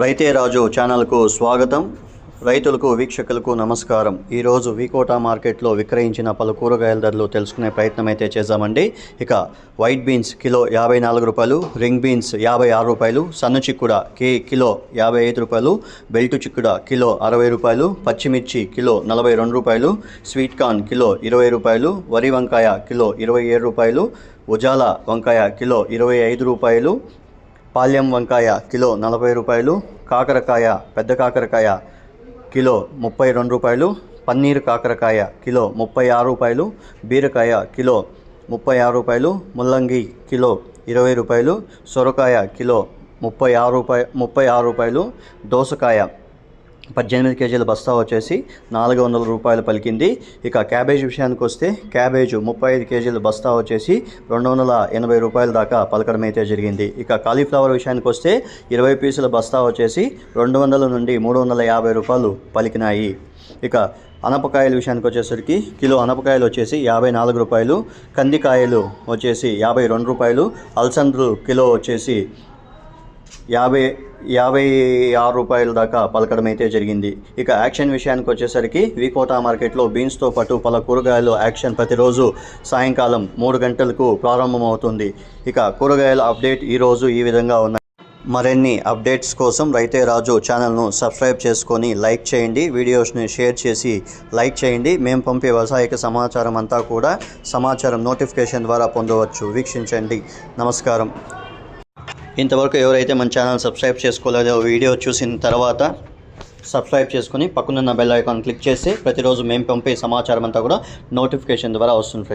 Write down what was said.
రైతే రాజు ఛానల్కు స్వాగతం. రైతులకు వీక్షకులకు నమస్కారం. ఈరోజు వికోటా మార్కెట్లో విక్రయించిన పలు కూరగాయల ధరలు తెలుసుకునే ప్రయత్నం అయితే చేద్దామండి. ఇక వైట్ బీన్స్ కిలో యాభై నాలుగు రూపాయలు రింగ్ బీన్స్ యాభై ఆరు రూపాయలు సన్న చిక్కుడ కే కిలో యాభై ఐదు రూపాయలు బెల్టు చిక్కుడ కిలో అరవై రూపాయలు పచ్చిమిర్చి కిలో నలభై రెండు రూపాయలు స్వీట్ కార్న్ కిలో ఇరవై రూపాయలు వరి వంకాయ కిలో ఇరవై ఏడు రూపాయలు ఉజాల వంకాయ కిలో ఇరవై ఐదు రూపాయలు పాల్యం వంకాయ కిలో నలభై రూపాయలు కాకరకాయ పెద్ద కాకరకాయ కిలో ముప్పై రెండు రూపాయలు పన్నీర్ కాకరకాయ కిలో ముప్పై ఆరు రూపాయలు బీరకాయ కిలో ముప్పై ఆరు రూపాయలు ముల్లంగి కిలో ఇరవై రూపాయలు సొరకాయ కిలో ముప్పై ఆరు రూపాయ ముప్పై ఆరు రూపాయలు దోసకాయ పద్దెనిమిది కేజీల బస్తా వచ్చేసి నాలుగు వందల రూపాయలు పలికింది. ఇక క్యాబేజ్ విషయానికి వస్తే క్యాబేజ్ ముప్పై ఐదు కేజీల బస్తా వచ్చేసి రెండు వందల ఎనభై రూపాయల దాకా పలకడం అయితే జరిగింది. ఇక కాలీఫ్లవర్ విషయానికి వస్తే ఇరవై పీసుల బస్తా వచ్చేసి రెండు వందల నుండి మూడు వందల యాభై రూపాయలు పలికినాయి. ఇక అనపకాయల విషయానికి వచ్చేసరికి కిలో అనపకాయలు వచ్చేసి యాభై నాలుగు రూపాయలు కందికాయలు వచ్చేసి యాభై రెండు రూపాయలు అలసంద్రు కిలో వచ్చేసి యాభై యాభై ఆరు రూపాయల దాకా పలకడం అయితే జరిగింది. ఇక యాక్షన్ విషయానికి వచ్చేసరికి వికోటా మార్కెట్లో బీన్స్తో పాటు పలు కూరగాయలు యాక్షన్ ప్రతిరోజు సాయంకాలం మూడు గంటలకు ప్రారంభమవుతుంది. ఇక కూరగాయల అప్డేట్ ఈరోజు ఈ విధంగా ఉన్నాయి మరిన్ని అప్డేట్స్ కోసం రైతే రాజు ఛానల్ను సబ్స్క్రైబ్ చేసుకొని లైక్ చేయండి. వీడియోస్ని షేర్ చేసి లైక్ చేయండి. మేము పంపే వ్యవసాయక సమాచారం అంతా కూడా సమాచారం నోటిఫికేషన్ ద్వారా పొందవచ్చు. వీక్షించండి. నమస్కారం. ఇంతవరకు ఎవరైతే మన ఛానల్ సబ్స్క్రైబ్ చేసుకోలేదో వీడియో చూసిన తర్వాత సబ్స్క్రైబ్ చేసుకుని పక్కనున్న బెల్ ఐకాన్ క్లిక్ చేసి ప్రతిరోజు మేము పంపే సమాచారం అంతా కూడా నోటిఫికేషన్ ద్వారా వస్తుంది